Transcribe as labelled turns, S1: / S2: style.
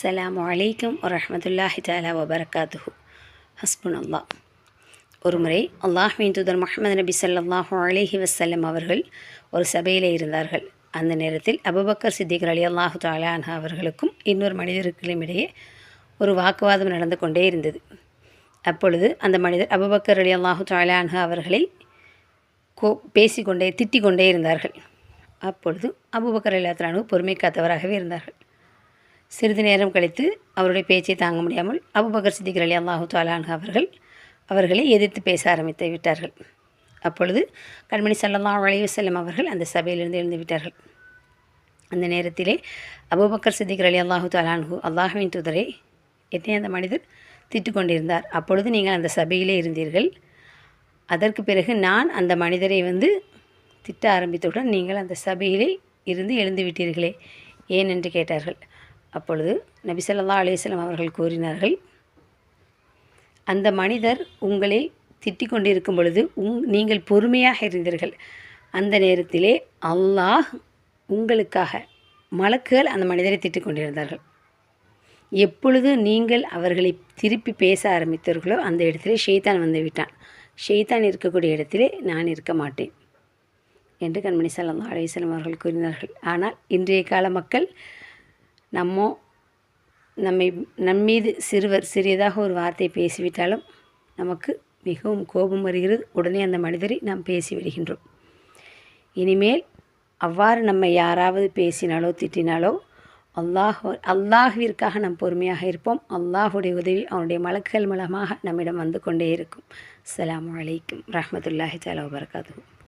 S1: அஸ்ஸலாமு அலைக்கும் வரமத்துல்லாஹி தாலா வபரகாத்துஹு. ஹஸ்புன் அல்லாஹ் ஒருமுறை அல்லாஹ்வின் தூதர் முகமது நபி ஸல்லல்லாஹு அலைஹி வசல்லம் அவர்கள் ஒரு சபையில் இருந்தார்கள். அந்த நேரத்தில் அபுபக்கர் சித்திகர் அலி அல்லாஹு தாலான்ஹா அவர்களுக்கும் இன்னொரு மனிதர்களுக்கும் இடையே ஒரு வாக்குவாதம் நடந்து கொண்டே இருந்தது. அப்பொழுது அந்த மனிதர் அபுபக்கர் அலி அல்லாஹு தாலான்ஹா அவர்களை கோ பேசிக்கொண்டே திட்டிக் கொண்டே இருந்தார்கள். அப்பொழுது அபுபக்கர் அல்லாத்தலானு பொறுமை காத்தவராகவே இருந்தார்கள். சிறிது நேரம் கழித்து அவருடைய பேச்சை தாங்க முடியாமல் அபுபக்கர் சித்திகர் அலி அல்லாஹு தாலான் அவர்கள் அவர்களை எதிர்த்து பேச ஆரம்பித்து விட்டார்கள். அப்பொழுது கண்மணி சல்லா அலைஹி செல்லும் அவர்கள் அந்த சபையிலிருந்து எழுந்து விட்டார்கள். அந்த நேரத்திலே அபுபக்கர் சித்திகர் அலி அல்லாஹு தாலான்ஹு அல்லாஹுவின் தூதரை எத்தனை அந்த மனிதர் திட்டு கொண்டிருந்தார். அப்பொழுது நீங்கள் அந்த சபையிலே இருந்தீர்கள். அதற்கு பிறகு நான் அந்த மனிதரை வந்து திட்ட ஆரம்பித்தவுடன் நீங்கள் அந்த சபையிலே இருந்து எழுந்து விட்டீர்களே ஏன் என்று கேட்டார்கள். அப்பொழுது நபிசல்லா ஸல்லல்லாஹு அவர்கள் கூறினார்கள் அந்த மனிதர் உங்களை திட்டிக் கொண்டிருக்கும் பொழுது உங் நீங்கள் பொறுமையாக இருந்தீர்கள். அந்த நேரத்திலே அல்லாஹ் உங்களுக்காக மலக்குகள் அந்த மனிதரை திட்டிக் கொண்டிருந்தார்கள். எப்பொழுது நீங்கள் அவர்களை திருப்பி பேச ஆரம்பித்தீர்களோ அந்த இடத்திலே ஷெய்தான் வந்து விட்டான். ஷெய்தான் இருக்கக்கூடிய இடத்திலே நான் இருக்க மாட்டேன் என்று கண்மணி சல்லா அலையம் அவர்கள் கூறினார்கள். ஆனால் இன்றைய கால மக்கள் நம்ம நம்மை நம்மீது சிறுவர் சிறியதாக ஒரு வார்த்தை பேசிவிட்டாலும் நமக்கு மிகவும் கோபம் வருகிறது. உடனே அந்த மனிதரை நாம் பேசிவிடுகின்றோம் இனிமேல் அவ்வாறு நம்ம யாராவது பேசினாலோ திட்டினாலோ அல்லாஹ் அல்லாஹுவிற்காக நாம் பொறுமையாக இருப்போம். அல்லாஹுடைய உதவி அவனுடைய மலக்குகள் மூலமாக நம்மிடம் வந்து கொண்டே இருக்கும். அஸ்ஸலாமு அலைக்கும் ரஹமத்துல்லாஹி தலா வபர்காத்து